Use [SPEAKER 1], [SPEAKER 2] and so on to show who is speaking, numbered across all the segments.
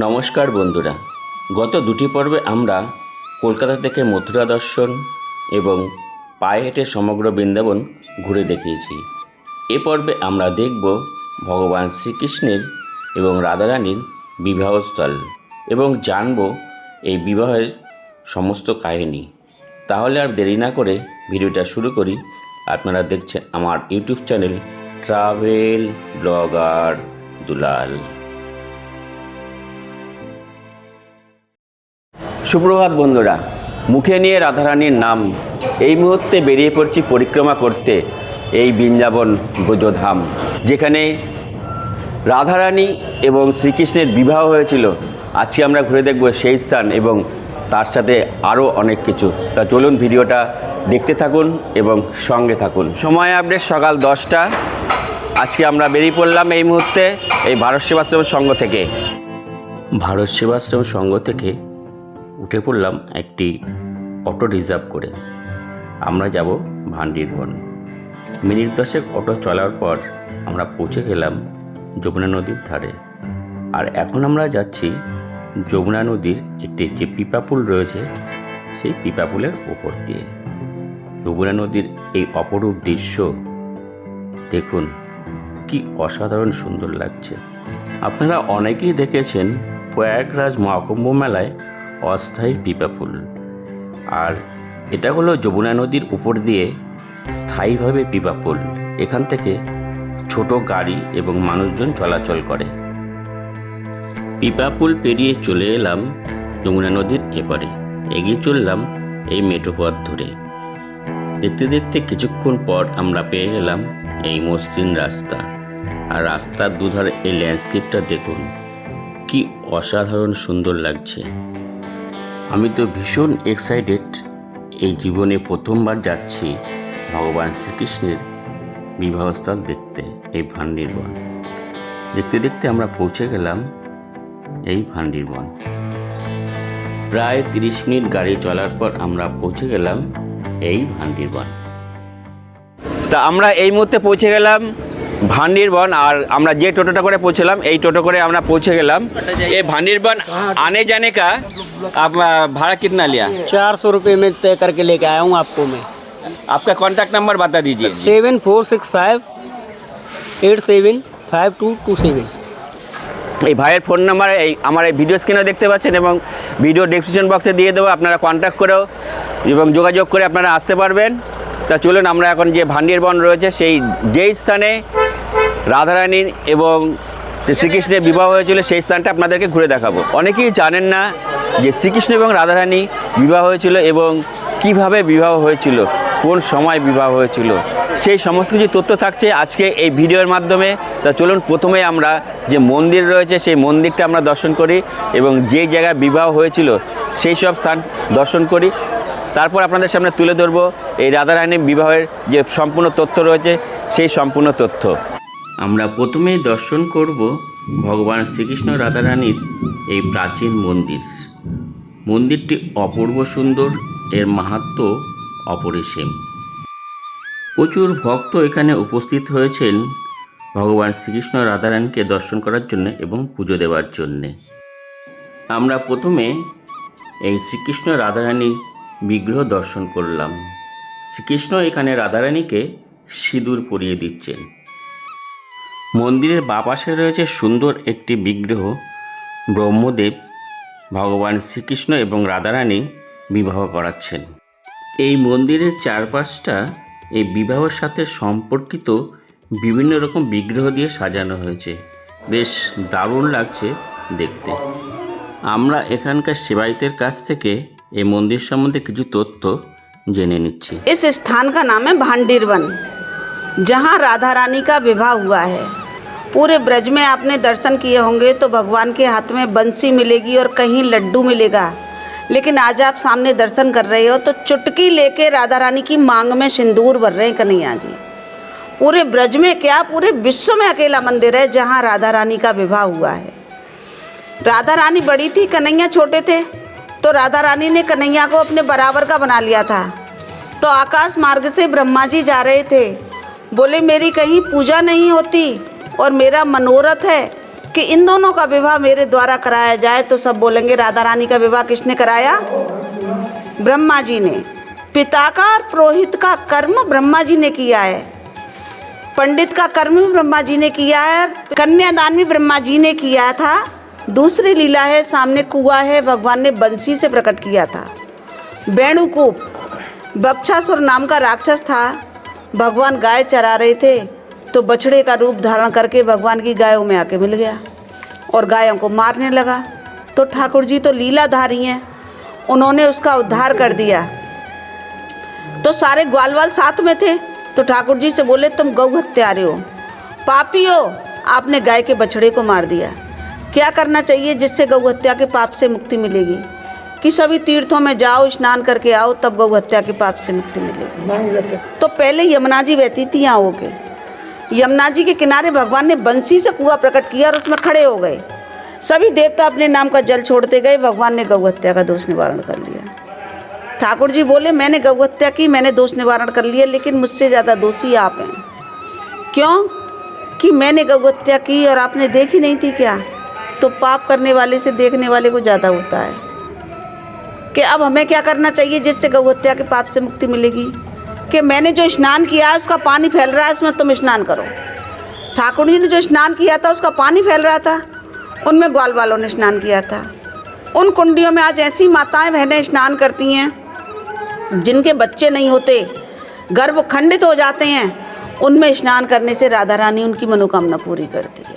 [SPEAKER 1] নমস্কার বন্ধুরা। গত দুটি পর্বে আমরা কলকাতা থেকে মথুরা দর্শন এবং পায়ে হেঁটে সমগ্র বৃন্দাবন ঘুরে দেখিয়েছি। এ পর্বে আমরা দেখব ভগবান শ্রীকৃষ্ণের এবং রাধারানীর বিবাহস্থল এবং জানব এই বিবাহের সমস্ত কাহিনী। তাহলে আর দেরি না করে ভিডিওটা শুরু করি। আপনারা দেখছেন আমার YouTube channel travel blogger Dulal. সুপ্রভাত বন্ধুরা, মুখে নিয়ে রাধারানীর নাম। এই মুহূর্তে বেরিয়ে পড়ছি পরিক্রমা করতে এই বৃন্দাবন ব্রজধাম, যেখানে রাধারানী এবং শ্রীকৃষ্ণের বিবাহ হয়েছিল। আজকে আমরা ঘুরে দেখব সেই স্থান এবং তার সাথে আরও অনেক কিছু। তা চলুন ভিডিওটা দেখতে থাকুন এবং সঙ্গে থাকুন। সময় আপডেট সকাল দশটা। আজকে আমরা বেরিয়ে পড়লাম এই মুহূর্তে এই ভারত সেবাশ্রম সংঘ থেকে। ভারত সেবাশ্রম সংঘ থেকে উঠে পড়লাম একটি অটো রিজার্ভ করে। আমরা যাব ভান্ডিরবন মিনিট দশেক অটো চলার পর আমরা পৌঁছে গেলাম যমুনা নদীর ধারে। আর এখন আমরা যাচ্ছি যমুনা নদীর একটি যে পিপাপুল রয়েছে, সেই পিপাপুলের ওপর দিয়ে। যমুনা নদীর এই অপরূপ দৃশ্য দেখুন, কি অসাধারণ সুন্দর লাগছে। আপনারা অনেকেই দেখেছেন প্রয়াগরাজ মহাকুম্ভ মেলায় অস্থায়ী পিপা ফুল। আর এটা হলো যমুনা নদীর উপর দিয়ে স্থায়ীভাবে পিপা ফুল। এখান থেকে ছোট গাড়ি এবং মানুষজন চলাচল করে। পিপা পুল পেরিয়ে চলে এলাম যমুনা নদীর এপারে। এগিয়ে চললাম এই মেঠো পথ ধরে। দেখতে দেখতে কিছুক্ষণ পর আমরা পেয়ে গেলাম এই মসৃণ রাস্তা। আর রাস্তার দুধারে এই ল্যান্ডস্কেপটা দেখুন, কি অসাধারণ সুন্দর লাগছে। আমি তো ভীষণ এক্সাইটেড এই জীবনে প্রথমবার যাচ্ছি ভগবান শ্রীকৃষ্ণের বিবাহস্থল দেখতে, এই ভান্ডিরবন। দেখতে দেখতে আমরা পৌঁছে গেলাম এই ভান্ডিরবন। প্রায় তিরিশ মিনিট গাড়ি চলার পর আমরা পৌঁছে গেলাম এই ভান্ডিরবন। তা আমরা এই মুহূর্তে পৌঁছে গেলাম ভান্ডিরবন আর আমরা যে টোটোটা করে পৌঁছলাম এই টোটো করে আমরা পৌঁছে গেলাম এই भांडीरबन आने जाने का आप आ, भाड़ा कितना लिया
[SPEAKER 2] चार सौ रुपये में तय करके लेके आया हूँ आपको मैं
[SPEAKER 1] आपका कांटेक्ट नंबर बता दीजिए
[SPEAKER 2] seven four six five eight seven five two two seven
[SPEAKER 1] এই ভাইয়ের ফোন নাম্বার এই আমার এই ভিডিও স্ক্রিনেও দেখতে পাচ্ছেন এবং ভিডিও ডেসক্রিপশন বক্সে দিয়ে দেবো আপনারা কন্ট্যাক্ট করেও এবং যোগাযোগ করে আপনারা আসতে পারবেন তা চলুন আমরা এখন যে ভান্ডিরবন রয়েছে সেই যেই স্থানে রাধারানীর এবং যে শ্রীকৃষ্ণের বিবাহ হয়েছিল সেই স্থানটা আপনাদেরকে ঘুরে দেখাবো। অনেকেই জানেন না যে শ্রীকৃষ্ণ এবং রাধারানী বিবাহ হয়েছিল এবং কীভাবে বিবাহ হয়েছিল, কোন সময় বিবাহ হয়েছিল, সেই সমস্ত কিছু তথ্য থাকছে আজকে এই ভিডিওর মাধ্যমে। তা চলুন, প্রথমে আমরা যে মন্দির রয়েছে সেই মন্দিরটা আমরা দর্শন করি এবং যে জায়গায় বিবাহ হয়েছিল সেই সব স্থান দর্শন করি। তারপর আপনাদের সামনে তুলে ধরবো এই রাধারানী বিবাহের যে সম্পূর্ণ তথ্য রয়েছে, সেই সম্পূর্ণ তথ্য। আমরা প্রথমেই দর্শন করব ভগবান শ্রীকৃষ্ণ রাধারানীর এই প্রাচীন মন্দির। মন্দিরটি অপূর্ব সুন্দর, এর মাহাত্ম অপরিসীম। প্রচুর ভক্ত এখানে উপস্থিত হয়েছেন ভগবান শ্রীকৃষ্ণ রাধারানীকে দর্শন করার জন্য এবং পুজো দেওয়ার জন্যে। আমরা প্রথমে এই শ্রীকৃষ্ণ রাধারানীর বিগ্রহ দর্শন করলাম। শ্রীকৃষ্ণ এখানে রাধারানীকে সিঁদুর পরিয়ে দিচ্ছেন। মন্দিরের বাঁ পাশে রয়েছে সুন্দর একটি বিগ্রহ ব্রহ্মদেব ভগবান শ্রীকৃষ্ণ এবং রাধারানী বিবাহ করাচ্ছেন এই মন্দিরের চারপাশটা এই বিবাহের সাথে সম্পর্কিত বিভিন্ন রকম বিগ্রহ দিয়ে সাজানো হয়েছে বেশ দারুণ লাগছে দেখতে আমরা এখানকার সেবায়িতের কাছ থেকে এই মন্দির সম্বন্ধে কিছু তথ্য জেনে নিচ্ছি
[SPEAKER 3] इस स्थान का नाम है भांडीरवन जहाँ राधा रानी का विवाह हुआ है पूरे ब्रज में आपने दर्शन किए होंगे तो भगवान के हाथ में बंसी मिलेगी और कहीं लड्डू मिलेगा। लेकिन आज आप सामने दर्शन कर रहे हो तो चुटकी लेके राधा रानी की मांग में सिंदूर भर रहे हैं कन्हैया जी। पूरे ब्रज में क्या? पूरे विश्व में अकेला मंदिर है जहाँ राधा रानी का विवाह हुआ है। राधा रानी बड़ी थी, कन्हैया छोटे थे तो राधा रानी ने कन्हैया को अपने बराबर का बना लिया था। तो आकाश मार्ग से ब्रह्मा जी जा रहे थे। बोले, मेरी कहीं पूजा नहीं होती और मेरा मनोरथ है कि इन दोनों का विवाह मेरे द्वारा कराया जाए तो सब बोलेंगे, राधा रानी का विवाह किसने कराया? ब्रह्मा जी ने। पिता का और पुरोहित का कर्म ब्रह्मा जी ने किया है। पंडित का कर्म भी ब्रह्मा जी ने किया है कन्यादान भी ब्रह्मा जी ने किया था। दूसरी लीला है, सामने कुआ है, भगवान ने बंसी से प्रकट किया था। वेणुकूप, बक्षासुर नाम का राक्षस था। भगवान गाय चरा रहे थे। तो बछड़े का रूप धारण करके भगवान की गायों में आके मिल गया और गायों को मारने लगा। तो ठाकुर जी तो लीलाधारी हैं। उन्होंने उसका उद्धार कर दिया। तो सारे ग्वाल वाल साथ में थे। तो ठाकुर जी से बोले तुम गौ हत्यारे हो। पापी हो। आपने गाय के बछड़े को मार दिया। क्या करना चाहिए जिससे गौ हत्या के पाप से मुक्ति मिलेगी? कि सभी तीर्थों में जाओ स्नान करके आओ तब गौ हत्या के पाप से मुक्ति मिलेगी। तो पहले यमुना जी बहती थी यहाँ होके। यमुना जी के किनारे भगवान ने बंसी से कुआ प्रकट किया और उसमें खड़े हो गए। सभी देवता अपने नाम का जल छोड़ते गए। भगवान ने गौ हत्या का दोष निवारण कर लिया। ठाकुर जी बोले, मैंने गौ हत्या की, मैंने दोष निवारण कर लिया, लेकिन मुझसे ज़्यादा दोषी आप हैं। क्यों? कि मैंने गौ हत्या की और आपने देखी नहीं थी क्या? तो पाप करने वाले से देखने वाले को ज़्यादा होता है। कि अब हमें क्या करना चाहिए जिससे गौ हत्या के पाप से मुक्ति मिलेगी? कि मैंने जो स्नान किया है, उसका पानी फैल रहा है उसमें तुम स्नान करो। ठाकुर जी ने जो स्नान किया था, उसका पानी फैल रहा था। उनमें ग्वाल वालों ने स्नान किया था। उन कुंडियों में आज ऐसी माताएँ, बहनें स्नान करती हैं, जिनके बच्चे नहीं होते गर्भ खंडित हो जाते हैं, उनमें स्नान करने से राधा रानी उनकी मनोकामना पूरी करती है।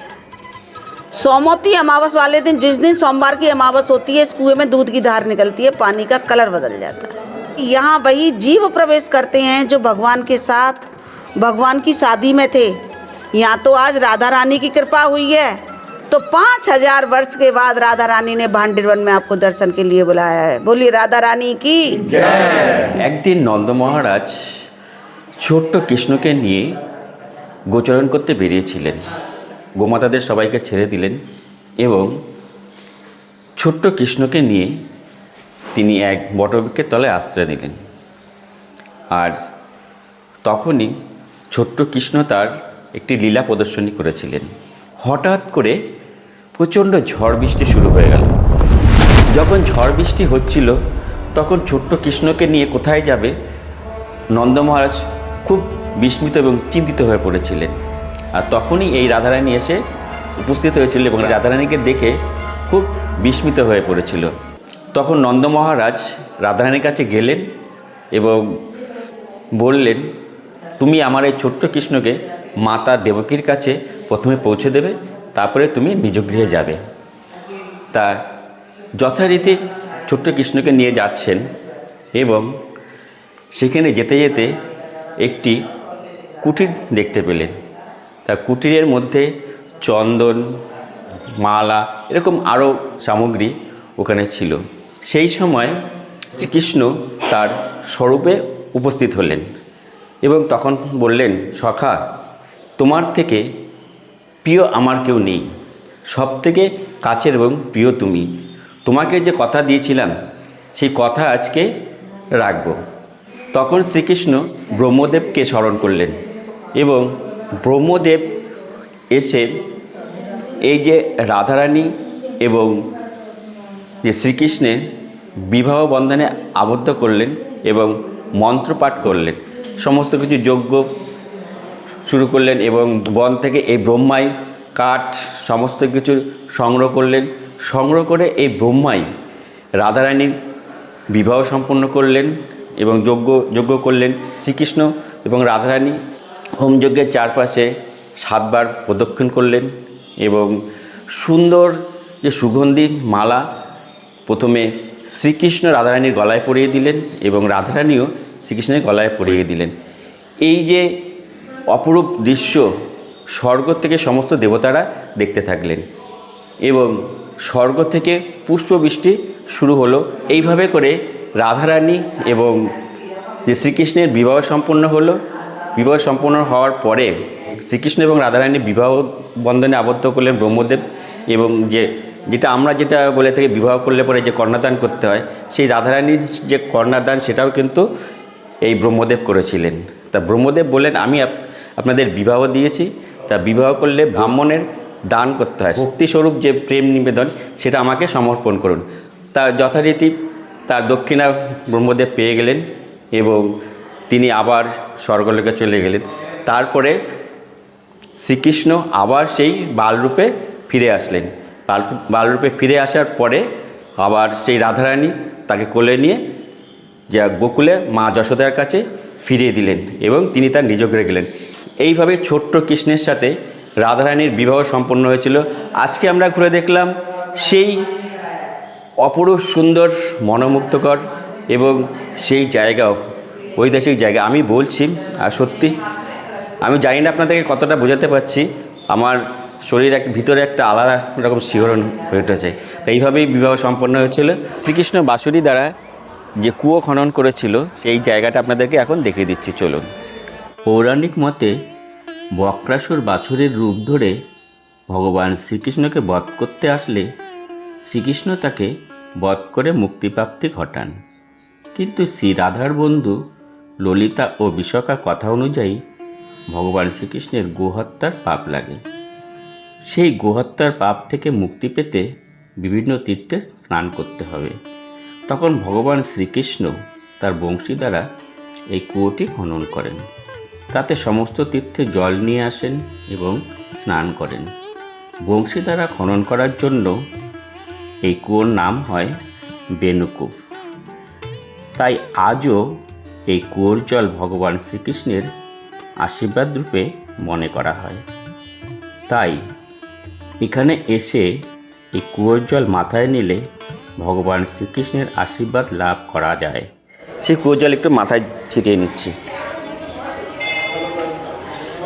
[SPEAKER 3] सोमवती अमावस वाले दिन, जिस दिन सोमवार की अमावस होती है, इस कुएँ में दूध की धार निकलती है, पानी का कलर बदल जाता है। यहाँ वही जीव प्रवेश करते हैं जो भगवान के साथ भगवान की शादी में थे यहाँ तो आज राधा रानी की कृपा हुई है तो पाँच हजार वर्ष के बाद राधा रानी ने भांडिरवन में आपको दर्शन के लिए बुलाया है बोलिए राधा रानी की
[SPEAKER 1] একদিন নন্দ মহারাজ ছোট্ট কৃষ্ণকে নিয়ে গোচরণ করতে বেরিয়েছিলেন গোমাতাদের সবাইকে ছেড়ে দিলেন এবং ছোট্ট কৃষ্ণকে নিয়ে তিনি এক বটবৃক্ষের তলায় আশ্রয় নিলেন। আর তখনই ছোট্ট কৃষ্ণ তার একটি লীলা প্রদর্শনী করেছিলেন। হঠাৎ করে প্রচণ্ড ঝড় বৃষ্টি শুরু হয়ে গেল। যখন ঝড় বৃষ্টি হচ্ছিল, তখন ছোট্ট কৃষ্ণকে নিয়ে কোথায় যাবে? নন্দ মহারাজ খুব বিস্মিত এবং চিন্তিত হয়ে পড়েছিলেন। আর তখনই এই রাধারানী এসে উপস্থিত হয়েছিল এবং রাধারানীকে দেখে খুব বিস্মিত হয়ে পড়েছিল। তখন নন্দ মহারাজ রাধারানীর কাছে গেলেন এবং বললেন, তুমি আমার এই ছোট্ট কৃষ্ণকে মাতা দেবকীর কাছে প্রথমে পৌঁছে দেবে, তারপরে তুমি নিজ গৃহে যাবে। তা যথারীতি ছোট্ট কৃষ্ণকে নিয়ে যাচ্ছেন এবং সেখানে যেতে যেতে একটি কুটির দেখতে পেলেন। তা কুটিরের মধ্যে চন্দন, মালা, এরকম আরও সামগ্রী ওখানে ছিল। সেই সময় শ্রীকৃষ্ণ তার স্বরূপে উপস্থিত হলেন এবং তখন বললেন, সখা, তোমার থেকে প্রিয় আমার কেউ নেই। সব থেকে কাছের এবং প্রিয় তুমি। তোমাকে যে কথা দিয়েছিলাম, সেই কথা আজকে রাখব। তখন শ্রীকৃষ্ণ ব্রহ্মদেবকে স্মরণ করলেন এবং ব্রহ্মদেব এসে এই যে রাধারানী এবং যে শ্রীকৃষ্ণের বিবাহ বন্ধনে আবদ্ধ করলেন এবং মন্ত্রপাঠ করলেন। সমস্ত কিছু যজ্ঞ শুরু করলেন এবং বন থেকে এই ব্রহ্মাই কাঠ সমস্ত কিছু সংগ্রহ করলেন। সংগ্রহ করে এই ব্রহ্মাই রাধারানীর বিবাহ সম্পন্ন করলেন এবং যজ্ঞ যজ্ঞ করলেন শ্রীকৃষ্ণ এবং রাধারানী। হোমযজ্ঞের চারপাশে সাতবার প্রদক্ষিণ করলেন এবং সুন্দর যে সুগন্ধি মালা প্রথমে শ্রীকৃষ্ণ রাধারানীর গলায় পরিয়ে দিলেন এবং রাধারানীও শ্রীকৃষ্ণের গলায় পরিয়ে দিলেন। এই যে অপরূপ দৃশ্য স্বর্গ থেকে সমস্ত দেবতারা দেখতে থাকলেন এবং স্বর্গ থেকে পুষ্পবৃষ্টি শুরু হলো। এইভাবে করে রাধারানী এবং যে শ্রীকৃষ্ণের বিবাহ সম্পন্ন হলো। বিবাহ সম্পন্ন হওয়ার পরে শ্রীকৃষ্ণ এবং রাধারানী বিবাহ বন্ধনে আবদ্ধ করলেন ব্রহ্মদেব এবং যে যেটা আমরা যেটা বলে থাকি, বিবাহ করলে পরে যে কন্যাদান করতে হয়, সেই রাধারানীর যে কন্যাদান সেটাও কিন্তু এই ব্রহ্মদেব করেছিলেন। তা ব্রহ্মদেব বললেন, আমি আপ- আপনাদের বিবাহ দিয়েছি। তা বিবাহ করলে ব্রাহ্মণের দান করতে হয়। ভক্তিস্বরূপ যে প্রেম নিবেদন, সেটা আমাকে সমর্পণ করুন। তা যথারীতি তার দক্ষিণা ব্রহ্মদেব পেয়ে গেলেন এবং তিনি আবার স্বর্গলোকে চলে গেলেন। তারপরে শ্রীকৃষ্ণ আবার সেই বালরূপে ফিরে আসলেন। বালরূপে ফিরে আসার পরে আবার সেই রাধারানী তাকে কোলে নিয়ে যে গোকুলে মা যশোদার কাছে ফিরিয়ে দিলেন এবং তিনি তার নিজ গৃহে গেলেন। এইভাবে ছোট্ট কৃষ্ণের সাথে রাধারানীর বিবাহ সম্পন্ন হয়েছিল। আজকে আমরা ঘুরে দেখলাম সেই অপরূপ সুন্দর, মনোমুগ্ধকর এবং সেই জায়গা ঐতিহাসিক জায়গা। আমি বলছি, আর সত্যি, আমি জানি না আপনাদেরকে কতটা বোঝাতে পারছি। আমার শরীর এক, ভিতরে একটা আলাদা রকম শিহরণ হয়ে উঠেছে। এইভাবেই বিবাহ সম্পন্ন হয়েছিল। শ্রীকৃষ্ণ বাঁশুরি দ্বারা যে কুয়ো খনন করেছিল, সেই জায়গাটা আপনাদেরকে এখন দেখিয়ে দিচ্ছি, চলুন। পৌরাণিক মতে, বক্রাসুর বাছুরের রূপ ধরে ভগবান শ্রীকৃষ্ণকে বধ করতে আসলে শ্রীকৃষ্ণ তাকে বধ করে মুক্তিপ্রাপ্তি ঘটান। কিন্তু শ্রী রাধার বন্ধু ললিতা ও বিশাখার কথা অনুযায়ী ভগবান শ্রীকৃষ্ণের গোহত্যার পাপ লাগে। সেই গোহত্যার পাপ থেকে মুক্তি পেতে বিভিন্ন তীর্থে স্নান করতে হবে। তখন ভগবান শ্রীকৃষ্ণ তার বংশী দ্বারা এই কুয়োটি খনন করেন। তাতে সমস্ত তীর্থে জল নিয়ে আসেন এবং স্নান করেন। বংশী দ্বারা খনন করার জন্য এই কুয়োর নাম হয় বেনুকূপ। তাই আজও এই কুয়োর জল ভগবান শ্রীকৃষ্ণের আশীর্বাদ রূপে মনে করা হয়। তাই এখানে এসে এই কুয়োর জল মাথায় নিলে ভগবান শ্রীকৃষ্ণের আশীর্বাদ লাভ করা যায়। সেই কুয়োর জল একটু মাথায় ছিটিয়ে নিচ্ছি।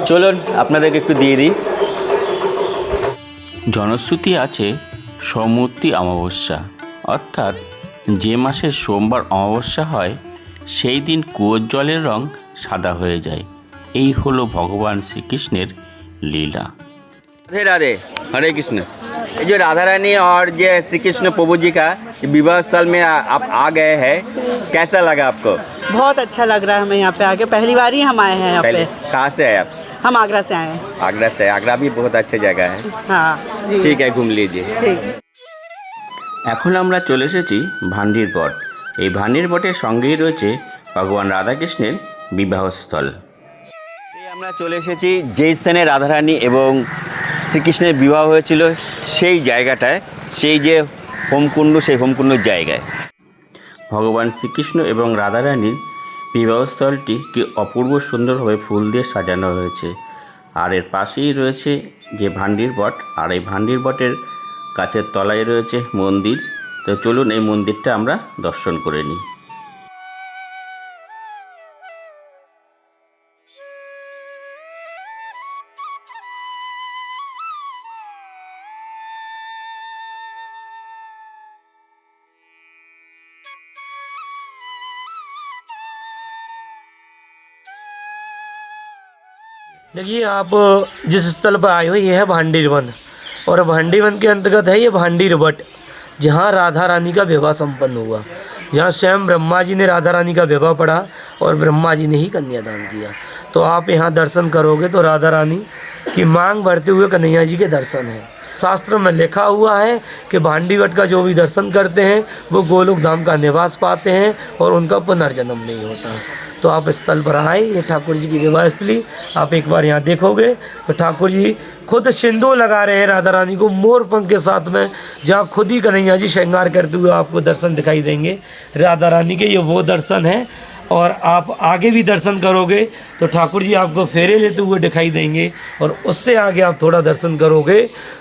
[SPEAKER 1] চলুন, আপনাদেরকে একটু দিয়ে দিই। জনশ্রুতি আছে সমূর্তি অমাবস্যা। অর্থাৎ যে মাসে সোমবার অমাবস্যা হয়, সেই দিন কুয়োর জলের রং সাদা হয়ে যায়। এই হলো ভগবান শ্রীকৃষ্ণের লীলা। राधे राधे हरे कृष्ण ये जो राधा रानी और ये श्री कृष्ण प्रभु जी का विवाह स्थल में आ- आप आ गए हैं कैसा लगा आपको
[SPEAKER 4] बहुत अच्छा लग रहा है हमें यहाँ पे आके पहली बार ही हम आए हैं यहाँ
[SPEAKER 1] पहले
[SPEAKER 4] पे
[SPEAKER 1] कहाँ से आए आप
[SPEAKER 4] हम आगरा से आए हैं
[SPEAKER 1] आगरा से आगरा भी बहुत अच्छी जगह है
[SPEAKER 4] हाँ जी
[SPEAKER 1] ঠিক আছে ঘুম লিজিয়ে
[SPEAKER 4] ठीक
[SPEAKER 1] এখন আমরা চলে এসেছি ভান্ডির বট এই ভান্ডির বটের সঙ্গেই রয়েছে ভগবান রাধাকৃষ্ণের বিবাহস্থল এই আমরা চলে এসেছি যে স্থানে রাধারানী এবং শ্রীকৃষ্ণের বিবাহ হয়েছিল সেই জায়গাটায়, সেই যে হোমকুণ্ড, সেই হোমকুণ্ডর জায়গায়। ভগবান শ্রীকৃষ্ণ এবং রাধারানীর বিবাহস্থলটি কি অপূর্ব সুন্দরভাবে ফুল দিয়ে সাজানো হয়েছে। আর এর পাশেই রয়েছে যে ভান্ডির বট, আর এই ভান্ডির বটের কাছের তলায় রয়েছে মন্দির। তো চলুন এই মন্দিরটা আমরা দর্শন করে নিই।
[SPEAKER 5] देखिए, आप जिस स्थल पर आए हो, ये है भांडीर वन और भांडीर वन के अंतर्गत है ये भांडीर वट जहाँ राधा रानी का विवाह संपन्न हुआ। जहाँ स्वयं ब्रह्मा जी ने राधा रानी का विवाह पढ़ा और ब्रह्मा जी ने ही कन्यादान किया। तो आप यहाँ दर्शन करोगे तो राधा रानी की मांग भरते हुए कन्हैया जी के दर्शन है। शास्त्र में लिखा हुआ है कि भांडीवट का जो भी दर्शन करते हैं, वो गोलोक धाम का निवास पाते हैं और उनका पुनर्जन्म नहीं होता। तो आप स्थल पर आए, ये ठाकुर जी की विवाह स्थली। आप एक बार यहाँ देखोगे तो ठाकुर जी खुद शिंदो लगा रहे हैं राधा रानी को, मोर पंख के साथ में, जहाँ खुद ही कन्हैया जी श्रृंगार करते हुए आपको दर्शन दिखाई देंगे। राधा रानी के ये वो दर्शन है और आप आगे भी दर्शन करोगे तो ठाकुर जी आपको फेरे लेते हुए दिखाई देंगे और उससे आगे आप थोड़ा दर्शन करोगे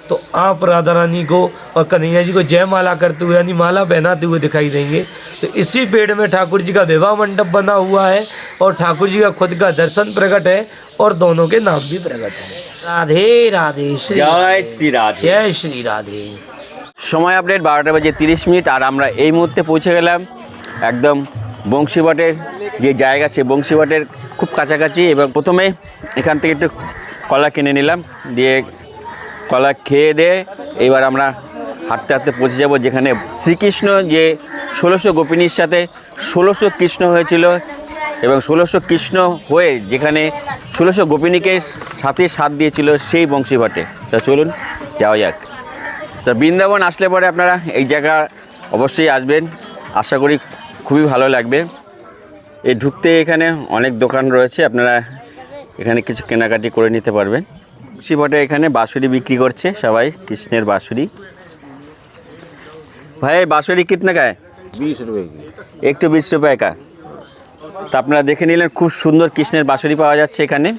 [SPEAKER 5] तो आप राधा रानी को और कन्हैया जी को जय माला करते हुए यानी माला पहनाते हुए दिखाई देंगे तो इसी पेड़ में ठाकुर जी का विवाह मंडप बना हुआ है और ठाकुर जी का खुद का दर्शन प्रकट है और दोनों के नाम भी प्रकट है राधे राधे श्री
[SPEAKER 1] জয় শ্রী রাধে
[SPEAKER 5] जय श्री राधे
[SPEAKER 1] সময় আপডেট বারোটা বাজে তিরিশ মিনিট আর আমরা এই মুহূর্তে পৌঁছে গেলাম একদম বংশীবটের যে জায়গা, সেই বংশীবটের খুব কাছাকাছি এবং প্রথমে এখান থেকে একটু কলা কিনে নিলাম। দিয়ে কলা খেয়ে দিয়ে এবার আমরা হাঁটতে হাঁটতে পৌঁছে যাব যেখানে শ্রীকৃষ্ণ যে ষোলোশো গোপিনীর সাথে ষোলোশো কৃষ্ণ হয়েছিল এবং ষোলোশো কৃষ্ণ হয়ে যেখানে ষোলোশো গোপিনীকে সাথে সাথ দিয়েছিল সেই বংশীবটে। তা চলুন, যাওয়া যাক। তা বৃন্দাবন আসলে পরে আপনারা এই জায়গা অবশ্যই আসবেন। আশা করি খুবই ভালো লাগবে এই ঢুকতে এখানে অনেক দোকান রয়েছে আপনারা এখানে কিছু কেনাকাটি করে নিতে পারবেন শিবটে এখানে বাঁশুরি বিক্রি করছে সবাই কৃষ্ণের বাঁশুরি ভাই বাঁশুরি কিতনে का है
[SPEAKER 6] बीस रुपए की
[SPEAKER 1] একটু বিশ রুপায় কা তা আপনারা দেখে নিলেন খুব সুন্দর কৃষ্ণের বাঁশুরি পাওয়া যাচ্ছে এখানে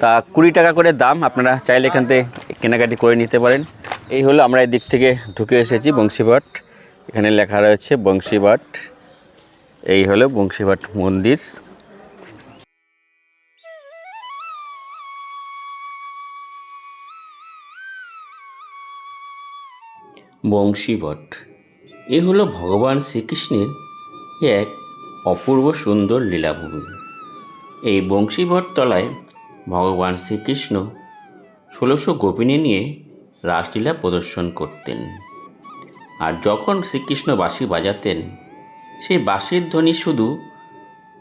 [SPEAKER 1] তা কুড়ি টাকা করে দাম আপনারা চাইলে এখান থেকে কেনাকাটি করে নিতে পারেন এই হলো আমরা এই দিক থেকে ঢুকে এসেছি বংশীবাট এখানে লেখা রয়েছে বংশীবাট এই হলো বংশীবাট মন্দির। বংশীবট, এ হলো ভগবান শ্রীকৃষ্ণের এক অপূর্ব সুন্দর লীলাভূমি। এই বংশীবট তলায় ভগবান শ্রীকৃষ্ণ ষোলোশো গোপিনী নিয়ে রাসলীলা প্রদর্শন করতেন। আর যখন শ্রীকৃষ্ণ বাঁশি বাজাতেন সেই বাঁশির ধ্বনি শুধু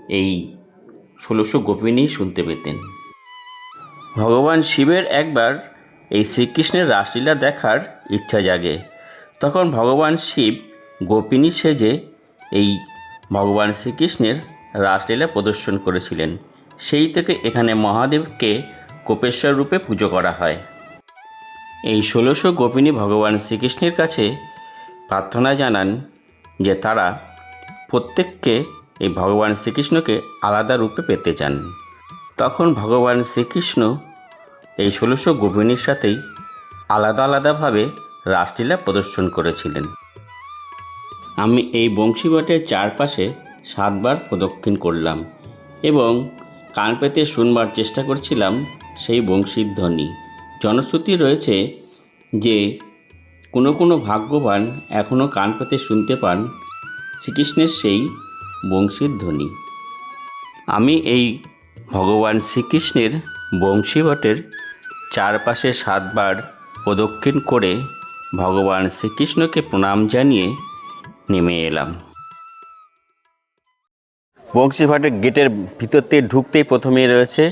[SPEAKER 1] এই ষোলোশো গোপিনী শুনতে পেতেন। ভগবান শিবের একবার এই শ্রীকৃষ্ণের রাসলীলা দেখার ইচ্ছা জাগে। তখন ভগবান শিব গোপিনী সেজে এই ভগবান শ্রীকৃষ্ণের রাসলীলা প্রদর্শন করেছিলেন। সেই থেকে এখানে মহাদেবকে কোপেশ্বর রূপে পুজো করা হয়। এই ষোলোশো গোপিনী ভগবান শ্রীকৃষ্ণের কাছে প্রার্থনা জানান যে তারা প্রত্যেককে এই ভগবান শ্রীকৃষ্ণকে আলাদা রূপে পেতে চান। তখন ভগবান শ্রীকৃষ্ণ এই ষোলোশো গোপিনীর সাথেই আলাদা আলাদাভাবে রাসলীলা প্রদর্শন করেছিলেন। আমি এই বংশীবটের চারপাশে সাতবার প্রদক্ষিণ করলাম এবং কান পেতে শুনবার চেষ্টা করছিলাম সেই বংশীর ধ্বনি। জনশ্রুতি রয়েছে যে কোনো কোনো ভাগ্যবান এখনও কান পেতে শুনতে পান শ্রীকৃষ্ণের সেই বংশীর ধ্বনি। আমি এই ভগবান শ্রীকৃষ্ণের বংশীবটের চারপাশে সাতবার প্রদক্ষিণ করে ভগবান শ্রীকৃষ্ণকে প্রণাম জানিয়ে নেমে এলাম। বংশীঘাটের গেটের ভিতর থেকে ঢুকতেই প্রথমেই রয়েছে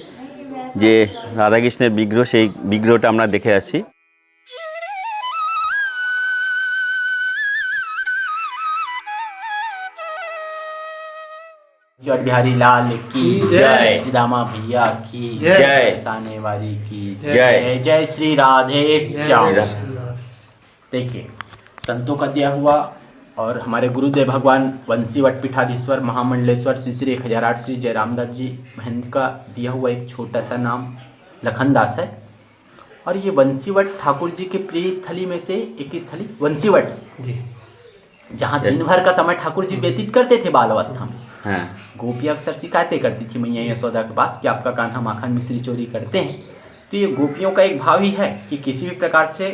[SPEAKER 1] যে রাধাকৃষ্ণের বিগ্রহ, সেই বিগ্রহটা আমরা দেখে আসি।
[SPEAKER 7] जट बिहारी लाल की
[SPEAKER 1] जय।
[SPEAKER 7] श्री रामा भैया की
[SPEAKER 1] जय।
[SPEAKER 7] साने वाली की
[SPEAKER 1] जय।
[SPEAKER 7] जय। श्री राधे श्याम। देखिए संतों का दिया हुआ और हमारे गुरुदेव भगवान वंशी वट पीठाधीश्वर महामंडलेश्वर श्री श्री एक हज़ार आठ श्री जयरामदास जी महंत का दिया हुआ एक छोटा सा नाम लखनदास है। और ये वंशीवट ठाकुर जी के प्रिय स्थली में से एक स्थली वंशीवट जहाँ दिन भर का समय ठाकुर जी व्यतीत करते थे बाल अवस्था में।
[SPEAKER 1] হ্যাঁ
[SPEAKER 7] गोपियाँ अक्सर शिकायतें करती थी मैया यशोदा के पास कि आपका कान्हा माखन मिश्री चोरी करते हैं? तो ये गोपियों का एक भाव ही है कि किसी भी प्रकार से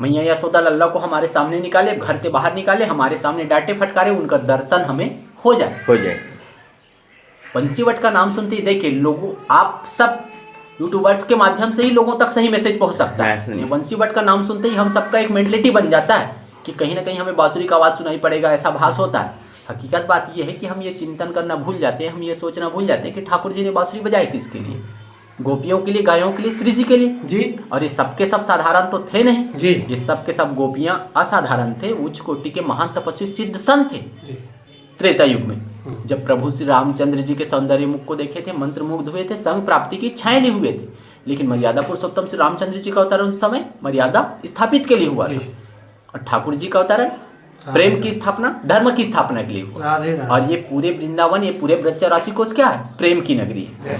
[SPEAKER 7] मैया यशोदा लल्ला को हमारे सामने निकाले घर से बाहर निकाले हमारे सामने डांटे फटकारे उनका दर्शन हमें हो जाए।
[SPEAKER 1] हो जाए।
[SPEAKER 7] बंसीवट का नाम सुनते ही देखिए लोगों आप सब यूट्यूबर्स के माध्यम से ही लोगों तक सही मैसेज पहुँच सकता
[SPEAKER 1] हाँ,
[SPEAKER 7] है बंसीवट का नाम सुनते ही हम सबका एक मेंटलिटी बन जाता है कि कहीं ना कहीं हमें बांसुरी का आवाज़ सुनाई पड़ेगा ऐसा भास होता है। हकीकत बात यह है कि हम ये चिंतन करना भूल जाते हैं हम ये सोचना भूल जाते हैं कि ठाकुर जी ने बांसुरी बजाई किसके लिए? गोपियों के लिए गायों के लिए श्री जी के लिए?
[SPEAKER 2] जी।
[SPEAKER 7] और ये सबके सब साधारण तो थे नहीं।
[SPEAKER 2] जी।
[SPEAKER 7] ये सब के सब गोपियाँ असाधारण थे उच्च कोटि के महान तपस्वी सिद्ध संत थे। त्रेता युग में। जब प्रभु श्री रामचंद्र जी के सौंदर्य मुख को देखे थे मंत्र मुग्ध हुए थे संग प्राप्ति की नहीं हुए थे। लेकिन मर्यादा पुरुषोत्तम श्री रामचंद्र जी का अवतरण उस समय मर्यादा स्थापित के लिए हुआ था। और ठाकुर जी का अवतरण प्रेम की स्थापना धर्म की स्थापना के लिए हुआ।
[SPEAKER 2] राधे राधे।
[SPEAKER 7] और ये पूरे वृंदावन ये पूरे ब्रज चौरासी कोस क्या है प्रेम की नगरी है।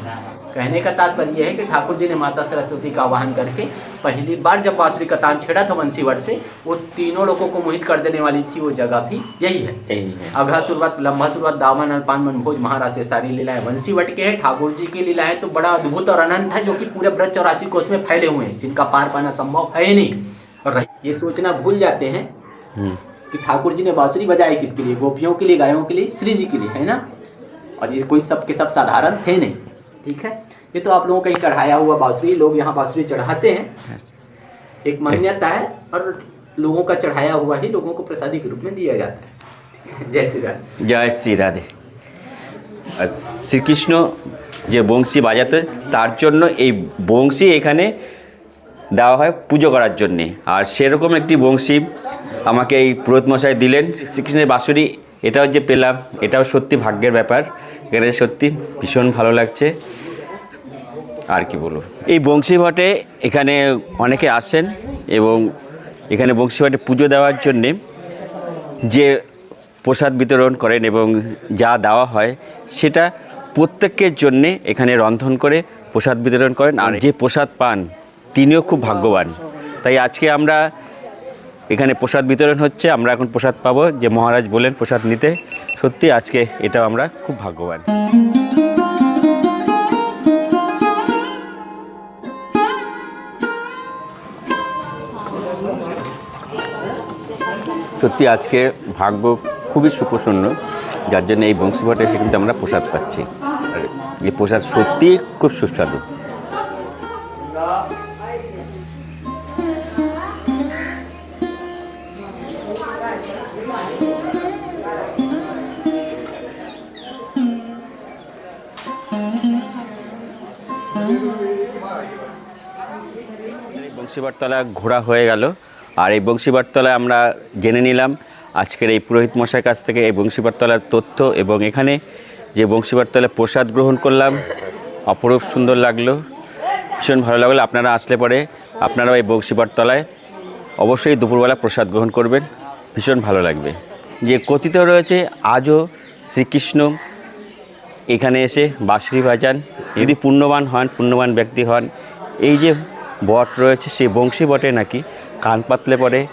[SPEAKER 7] कहने का तात्पर्य है कि ठाकुर जी ने माता सरस्वती का आवाहन करके पहली बार जब बांसुरी का तान छेड़ा था वंशीवट से वो तीनों लोगों को मोहित कर देने वाली थी वो जगह भी यही है। अघा शुरुआत लंबा शुरुआत दामन अल्पान मनभोज महाराज से सारी लीलाएँ वंशीवट के हैं। ठाकुर जी की लीलाएँ तो बड़ा अद्भुत और अनंत है जो कि पूरे ब्रज चौरासी कोस में फैले हुए हैं जिनका पार पाना संभव है ही नहीं। और ये सोचना भूल जाते हैं
[SPEAKER 1] हम्म,
[SPEAKER 7] कि ठाकुर जी ने बांसुरी बजाई किसके लिए गोपियों के लिए गायों के लिए श्री जी के लिए है ना और ये कोई सबके सब साधारण थे नहीं ठीक है ये तो आप लोगों का ही चढ़ाया हुआ बांसुरी लोग यहाँ बांसुरी चढ़ाते हैं एक मान्यता है और लोगों का चढ़ाया हुआ ही लोगों को प्रसादी के रूप में दिया जाता है जय श्री राम
[SPEAKER 1] জয় শ্রী রাধে আর শ্রীকৃষ্ণ যে বংশী বাজাতে তার জন্য এই বংশী এখানে দেওয়া হয় পুজো করার জন্যে। আর সেরকম একটি বংশী আমাকে এই পুরোহিত মশাই দিলেন। শ্রীকৃষ্ণের বাঁশুরি, এটাও যে পেলাম, এটাও সত্যি ভাগ্যের ব্যাপার। এখানে সত্যি ভীষণ ভালো লাগছে। আর কি বলব? এই বংশীভটে এখানে অনেকে আসেন এবং এখানে বংশীভটে পুজো দেওয়ার জন্যে যে প্রসাদ বিতরণ করেন এবং যা দেওয়া হয়, সেটা প্রত্যেকের জন্যে এখানে রন্ধন করে প্রসাদ বিতরণ করেন। আর যে প্রসাদ পান তিনিও খুব ভাগ্যবান। তাই আজকে আমরা এখানে প্রসাদ বিতরণ হচ্ছে, আমরা এখন প্রসাদ পাবো, যে মহারাজ বলেন প্রসাদ নিতে। সত্যি আজকে এটাও আমরা খুব ভাগ্যবান। সত্যি আজকে ভাগ্য খুবই সুপ্রসন্ন, যার জন্য এই বংশীভটে এসে কিন্তু আমরা প্রসাদ পাচ্ছি। এই প্রসাদ সত্যিই খুব সুস্বাদু। বংশীবারতলা ঘোরা হয়ে গেল। আর এই বংশীবারতলায় আমরা জেনে নিলাম আজকের এই পুরোহিত মশাইয়ের কাছ থেকে এই বংশীবারতলার তথ্য এবং এখানে যে বংশীবারতলায় প্রসাদ গ্রহণ করলাম, অপরূপ সুন্দর লাগল। ভীষণ ভালো লাগল। আপনারা আসলে পরে আপনারাও এই বংশীবারতলায় অবশ্যই দুপুরবেলা প্রসাদ গ্রহণ করবেন। ভীষণ ভালো লাগবে। যে কথিত রয়েছে, আজও শ্রীকৃষ্ণ এখানে এসে বাঁশুরি বাজান যদি পুণ্যবান হন, পুণ্যবান ব্যক্তি হন, এই যে বট রয়েছে, সেই বংশী বটে নাকি কান পাতলে পরে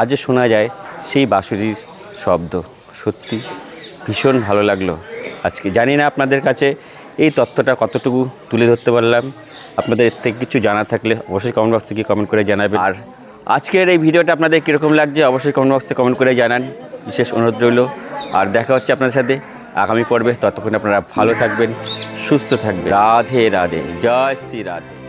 [SPEAKER 1] আজও শোনা যায় সেই বাঁশুরির শব্দ। সত্যি ভীষণ ভালো লাগল আজকে। জানি না আপনাদের কাছে এই তথ্যটা কতটুকু তুলে ধরতে পারলাম। আপনাদের এর থেকে কিছু জানা থাকলে অবশ্যই কমেন্ট বক্স থেকে কমেন্ট করে জানাবেন। আর আজকের এই ভিডিওটা আপনাদের কীরকম লাগছে অবশ্যই কমেন্ট বক্সে কমেন্ট করে জানান। বিশেষ অনুরোধ রইল। আর দেখা হচ্ছে আপনাদের সাথে আগামী পর্বে। ততক্ষণ আপনারা ভালো থাকবেন, সুস্থ থাকবেন। রাধে রাধে, জয় শ্রী রাধে।